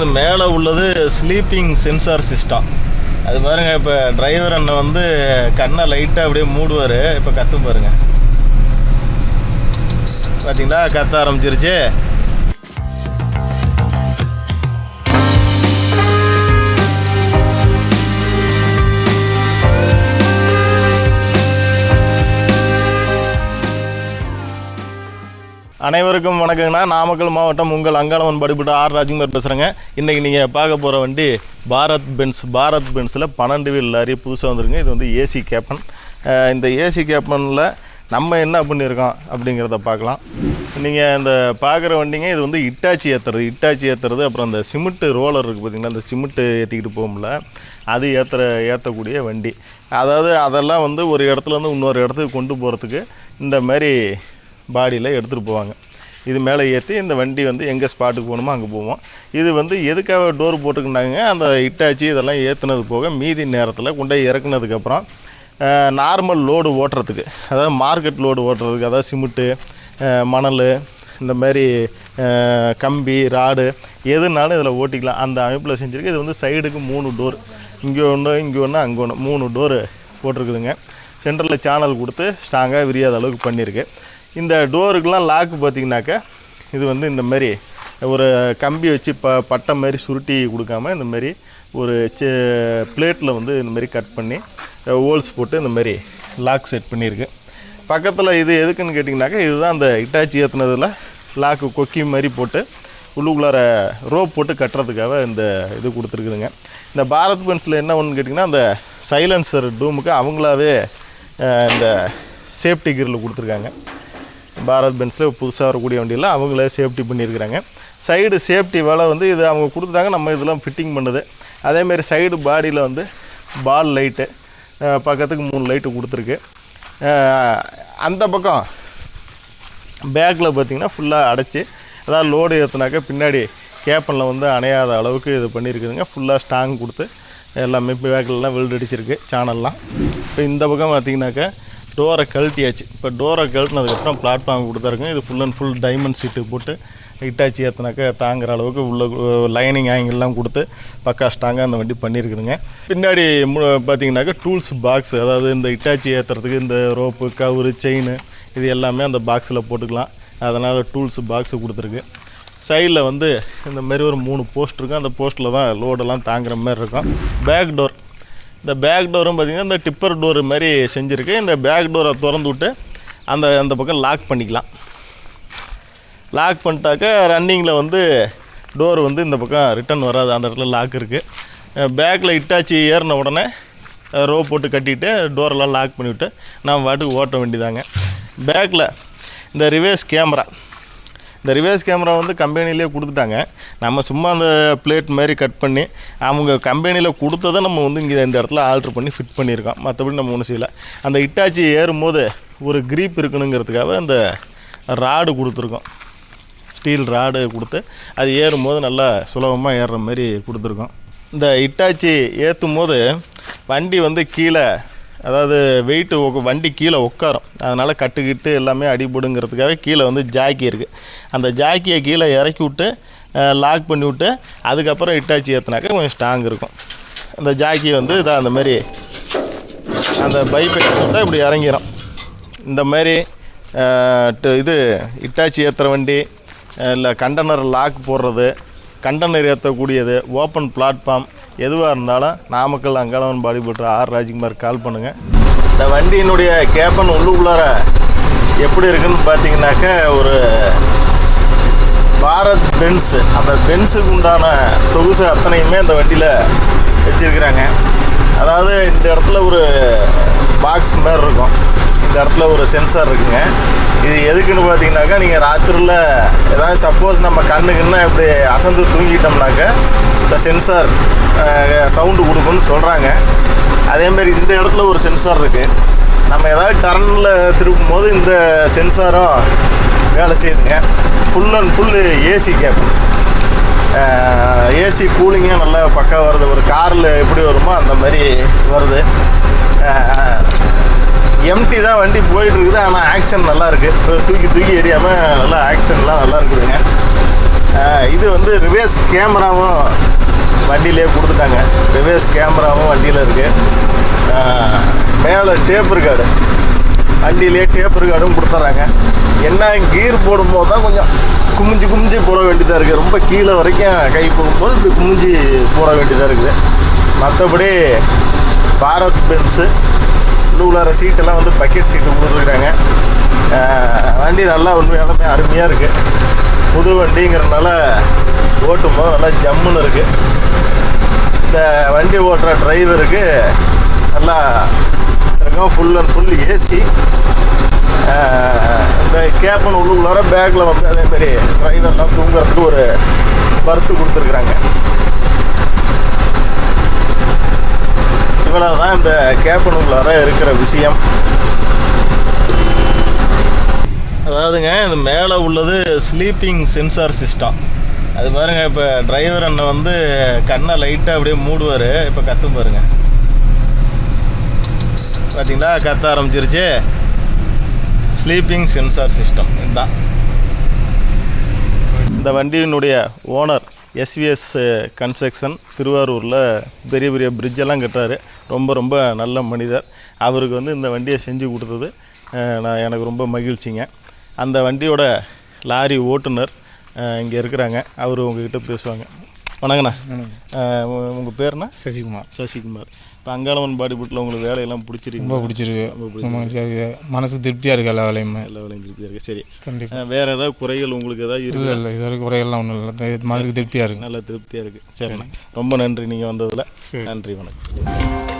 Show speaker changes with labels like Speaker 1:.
Speaker 1: அது மேலே உள்ளது ஸ்லீப்பிங் சென்சார் சிஸ்டம் அது பாருங்க இப்போ டிரைவர் அண்ணன் வந்து கண்ணை லைட்டாக அப்படியே மூடுவார். இப்போ கத்தும் பாருங்க. பார்த்தீங்களா கத்த ஆரம்பிச்சிருச்சு. அனைவருக்கும் வணக்கங்கண்ணா. நாமக்கல் மாவட்டம் உங்கள் அங்காளவன் படிப்பட்ட ஆர் ராஜ்குமார் பேசுகிறேங்க இன்றைக்கி நீங்கள் பார்க்க போகிற வண்டி பாரத் பென்ஸ். பாரத் பென்ஸில் பன்னெண்டு வீல் லாரி புதுசாக வந்துருங்க. இது வந்து ஏசி கேப்பன். இந்த ஏசி கேப்பனில் நம்ம என்ன பண்ணியிருக்கோம் அப்படிங்கிறத பார்க்கலாம். நீங்கள் இந்த பார்க்குற வண்டிங்க இது வந்து இட்டாச்சி ஏற்றுறது இட்டாச்சி ஏற்றுறது அப்புறம் அந்த சிமெண்ட்டு ரோலர் இருக்குது பார்த்தீங்களா அந்த சிமெண்ட்டு ஏற்றிக்கிட்டு போகும்ல அது ஏற்றுற ஏற்றக்கூடிய வண்டி. அதாவது அதெல்லாம் வந்து ஒரு இடத்துலேருந்து இன்னொரு இடத்துக்கு கொண்டு போகிறதுக்கு இந்த மாதிரி பாடியில் எடுத்துகிட்டு போவாங்க. இது மேலே ஏற்றி இந்த வண்டி வந்து எங்கே ஸ்பாட்டுக்கு போகணுமோ அங்கே போவோம். இது வந்து எதுக்காக டோர் போட்டுக்கிட்டாங்க? அந்த இட்டாச்சி இதெல்லாம் ஏற்றுனது போக மீதி நேரத்தில் கொண்டு போய் இறக்குனதுக்கப்புறம் நார்மல் லோடு ஓட்டுறதுக்கு அதாவது மார்க்கெட் லோடு ஓட்டுறதுக்கு அதாவது சிமெண்ட்டு மணல் இந்த மாதிரி கம்பி ராடு எதுனாலும் இதில் ஓட்டிக்கலாம். அந்த அமைப்பில் செஞ்சுருக்கு. இது வந்து சைடுக்கு மூணு டோர். இங்கே ஒன்று இங்கே ஒன்று அங்கே ஒன்று மூணு டோரு போட்டிருக்குதுங்க. சென்டரில் சேனல் கொடுத்து ஸ்ட்ராங்காக விரியாத அளவுக்கு பண்ணியிருக்கு. இந்த டோருக்கெலாம் லாக்கு பார்த்தீங்கன்னாக்கா இது வந்து இந்த மாதிரி ஒரு கம்பி வச்சு ப பட்டை மாதிரி சுருட்டி கொடுக்காம இந்த மாதிரி ஒரு பிளேட்டில் வந்து இந்த மாதிரி கட் பண்ணி ஹோல்ஸ் போட்டு இந்த மாதிரி லாக் செட் பண்ணியிருக்கு. பக்கத்தில் இது எதுக்குன்னு கேட்டிங்கனாக்கா இதுதான் அந்த இட்டாச்சி ஏற்றுனதில் லாக்கு கொக்கி மாதிரி போட்டு உள்ளுக்குள்ளார ரோப் போட்டு கட்டுறதுக்காக இந்த இது கொடுத்துருக்குதுங்க. இந்த பாரத் பென்ஸில் என்ன ஒன்று கேட்டிங்கன்னா அந்த சைலன்சர் டூமுக்கு அவங்களாவே இந்த சேஃப்டி கிரில் கொடுத்துருக்காங்க. பாரத் பென்ஸில் புதுசாக வரக்கூடிய வண்டியில் அவங்களே சேஃப்டி பண்ணியிருக்கிறாங்க. சைடு சேஃப்டி வேலை வந்து இது அவங்க கொடுத்துட்டாங்க நம்ம இதெல்லாம் ஃபிட்டிங் பண்ணுது. அதேமாரி சைடு பாடியில் வந்து பால் லைட்டு பக்கத்துக்கு மூணு லைட்டு கொடுத்துருக்கு. அந்த பக்கம் பேக்கில் பார்த்திங்கன்னா ஃபுல்லாக அடைச்சி அதாவது லோடு ஏற்றுனாக்கா பின்னாடி கேப்பனில் வந்து அணையாத அளவுக்கு இது பண்ணியிருக்குதுங்க. ஃபுல்லாக ஸ்டாங் கொடுத்து எல்லாமே பேக்கிலலாம் வெல்ட் அடிச்சிருக்கு சேனல்லாம் இப்போ இந்த பக்கம் பார்த்திங்கனாக்கா டோரை கழட்டியாச்சு. இப்போ டோரை கழட்டினதுக்கப்புறம் பிளாட்ஃபார்ம் கொடுத்தாருங்க. இது full and full diamond seat போட்டு இட்டாச்சி ஏற்றினாக்கா தாங்குற அளவுக்கு உள்ள லைனிங் ஆங்கிள்லாம் கொடுத்து பக்கா ஸ்ட்ராங்காக அந்த வண்டி பண்ணியிருக்குதுங்க பின்னாடி மு- பார்த்தீங்கன்னாக்கா டூல்ஸ் பாக்ஸ் அதாவது இந்த இட்டாச்சி ஏற்றுறதுக்கு இந்த ரோப்பு கவுரு செயின் இது எல்லாமே அந்த பாக்ஸில் போட்டுக்கலாம். அதனால் டூல்ஸ் பாக்ஸு கொடுத்துருக்கு. சைடில் வந்து இந்த மாதிரி ஒரு மூணு போஸ்ட் இருக்கும். அந்த போஸ்ட்டில் தான் லோடெல்லாம் தாங்குற மாதிரி இருக்கும். பேக் டோர் இந்த பேக் டோரும் பார்த்திங்கன்னா இந்த டிப்பர் டோர் மாதிரி செஞ்சுருக்கு. இந்த பேக் டோரை திறந்து விட்டு அந்த அந்த பக்கம் லாக் பண்ணிக்கலாம். லாக் பண்ணிட்டாக்கா ரன்னிங்கில் வந்து டோர் வந்து இந்த பக்கம் ரிட்டன் வராது. அந்த இடத்துல லாக் இருக்குது பேக்கில் இட்டாச்சி ஏறின உடனே ரோ போட்டு கட்டிட்டு டோரெல்லாம் லாக் பண்ணிவிட்டு நம்ம பாட்டுக்கு ஓட்ட வேண்டியதாங்க. பேக்கில் இந்த ரிவேஸ் கேமரா இந்த ரிவர்ஸ் கேமரா வந்து கம்பெனிலே கொடுத்துட்டாங்க. நம்ம சும்மா அந்த பிளேட் மாதிரி கட் பண்ணி அவங்க கம்பெனியில் கொடுத்ததை நம்ம வந்து இங்கே இந்த இடத்துல ஆல்ட்ரு பண்ணி ஃபிட் பண்ணியிருக்கோம். மற்றபடி நம்ம ஒன்றும் செய்யலை. அந்த இட்டாச்சி ஏறும்போது ஒரு க்ரீப் இருக்கணுங்கிறதுக்காக அந்த ராடு கொடுத்துருக்கோம். ஸ்டீல் ராடு கொடுத்து அது ஏறும்போது நல்லா சுலபமாக ஏறுற மாதிரி கொடுத்துருக்கோம். இந்த இட்டாச்சி ஏற்றும் போது வண்டி வந்து கீழே அதாவது வெயிட்டு வண்டி கீழே உட்காரும். அதனால் கட்டுக்கிட்டு எல்லாமே அடிபடுங்கிறதுக்காக கீழே வந்து ஜாக்கி இருக்குது அந்த ஜாக்கியை கீழே இறக்கி விட்டு லாக் பண்ணி விட்டு அதுக்கப்புறம் இட்டாச்சி ஏற்றுனாக்கா கொஞ்சம் ஸ்ட்ராங் இருக்கும். அந்த ஜாக்கி வந்து இதாக அந்த மாதிரி அந்த பைப்பை விட்டால் இப்படி இறங்கிடும் இந்த மாதிரி இது இட்டாச்சி ஏற்றுற வண்டி இல்லை கண்டனர் லாக் போடுறது கண்டனர் ஏற்றக்கூடியது ஓப்பன் பிளாட்ஃபார்ம் எதுவாக இருந்தாலும் நாமக்கல் அங்காளவன் பாடிபட்டு ஆர் ராஜ்குமார் கால் பண்ணுங்கள் இந்த வண்டியினுடைய கேப்பன் உள்ளுக்குள்ளார எப்படி இருக்குன்னு பார்த்தீங்கன்னாக்கா ஒரு பாரத் பென்ஸ் அந்த பென்ஸுக்கு உண்டான சொகுசு அத்தனையுமே அந்த வண்டியில் வச்சுருக்குறாங்க. அதாவது இந்த இடத்துல ஒரு பாக்ஸ் மாதிரி இருக்கும். இந்த இடத்துல ஒரு சென்சார் இருக்குங்க. இது எதுக்குன்னு பார்த்தீங்கன்னாக்கா நீங்கள் ராத்திரியில் ஏதாவது சப்போஸ் நம்ம கண்ணுக்குன்னா இப்படி அசந்து தூங்கிட்டோம்னாக்கா இந்த சென்சார் சவுண்டு கொடுக்குன்னு சொல்கிறாங்க அதேமாரி இந்த இடத்துல ஒரு சென்சார் இருக்குது நம்ம ஏதாவது டர்னில் திருப்பும் போது இந்த சென்சாரும் வேலை செய்யுதுங்க. Full and full AC cab AC கூலிங்காக நல்லா பக்கா வருது. ஒரு காரில் எப்படி வருமோ அந்த மாதிரி வருது. எம்டி தான் வண்டி போயிட்டு இருக்குது ஆனால் ஆக்ஷன் நல்லா இருக்குது தூக்கி தூக்கி எரியாமல் நல்லா ஆக்ஷன்லாம் நல்லா இருக்குதுங்க. இது வந்து ரிவேஸ் கேமராவும் வண்டியிலே கொடுத்துட்டாங்க. ரிவேஸ் கேமராவும் வண்டியில் இருக்குது மேலே டேப் இருக்காடு வண்டியிலே டேப்பர் இருக்காடும் கொடுத்துட்றாங்க என்ன கீர் போடும்போது தான் கொஞ்சம் குமிஞ்சு குமிஞ்சு போட வேண்டியதாக இருக்குது ரொம்ப கீழே வரைக்கும் கை போகும்போது இப்படி குமிஞ்சு போட வேண்டியதாக இருக்குது. மற்றபடி பாரத் பென்ஸு உள்ளார சீட்டெல்லாம் வந்து பக்கெட் சீட்டு கொடுத்துருக்குறாங்க வண்டி நல்லா உண்மையாலுமே அருமையாக இருக்குது புது வண்டிங்கிறனால ஓட்டும் போது நல்லா ஜம்முன்னு இருக்குது இந்த வண்டி ஓட்டுற டிரைவருக்கு நல்லா இருக்கும் ஃபுல் அண்ட் ஃபுல் ஏசி இந்த கேப்பன் உள்ளுக்குள்ளார பேக்கில் வந்து அதேமாரி டிரைவர்லாம் தூங்குறதுக்கு ஒரு பர்த்து கொடுத்துருக்குறாங்க. இவ்வளோ தான் இந்த கேப்பனுக்குள்ளார இருக்கிற விஷயம். அதாவதுங்க இந்த மேலே உள்ளது ஸ்லீப்பிங் சென்சார் சிஸ்டம் அது பாருங்க இப்போ டிரைவர் அண்ணன் வந்து கண்ணை லைட்டாக அப்படியே மூடுவார். இப்போ கத்தும் பாருங்க. பார்த்தீங்களா கத்த ஆரம்பிச்சிருச்சு. ஸ்லீப்பிங் சென்சார் சிஸ்டம் இதுதான். இந்த வண்டியினுடைய ஓனர் எஸ்விஎஸ் கன்ஸ்ட்ரக்ஷன் திருவாரூரில் பெரிய பெரிய பிரிட்ஜெல்லாம் கட்டுறாரு. ரொம்ப ரொம்ப நல்ல மனிதர். அவருக்கு வந்து இந்த வண்டியை செஞ்சு கொடுத்தது நான் எனக்கு ரொம்ப மகிழ்ச்சிங்க. அந்த வண்டியோட லாரி ஓட்டுநர் இங்கே இருக்கிறாங்க. அவர் உங்ககிட்ட பேசுவாங்க. வணக்கண்ணா உங்கள் பேர்னா
Speaker 2: சசிகுமார்.
Speaker 1: சசிகுமார். இப்போ அங்காளவன் பாடிபுட்டில் உங்களுக்கு வேலையெல்லாம் பிடிச்சிருக்கு.
Speaker 2: ரொம்ப பிடிச்சிருக்கு. ரொம்ப மனசுக்கு திருப்தியாக இருக்கு எல்லா வேலையுமே.
Speaker 1: எல்லா வேலையும் திருப்தியாக இருக்குது சரி.
Speaker 2: கண்டிப்பாக
Speaker 1: வேற ஏதாவது குறைகள் உங்களுக்கு ஏதாவது இருக்கு
Speaker 2: இல்லை இது வரைக்கும் குறைகள்லாம் ஒன்றும் இல்லை. மனதுக்கு திருப்தியாக இருக்கு.
Speaker 1: நல்ல திருப்தியாக இருக்குது சரிண்ணா. ரொம்ப நன்றி. நீங்கள் வந்ததில். நன்றி. வணக்கம்.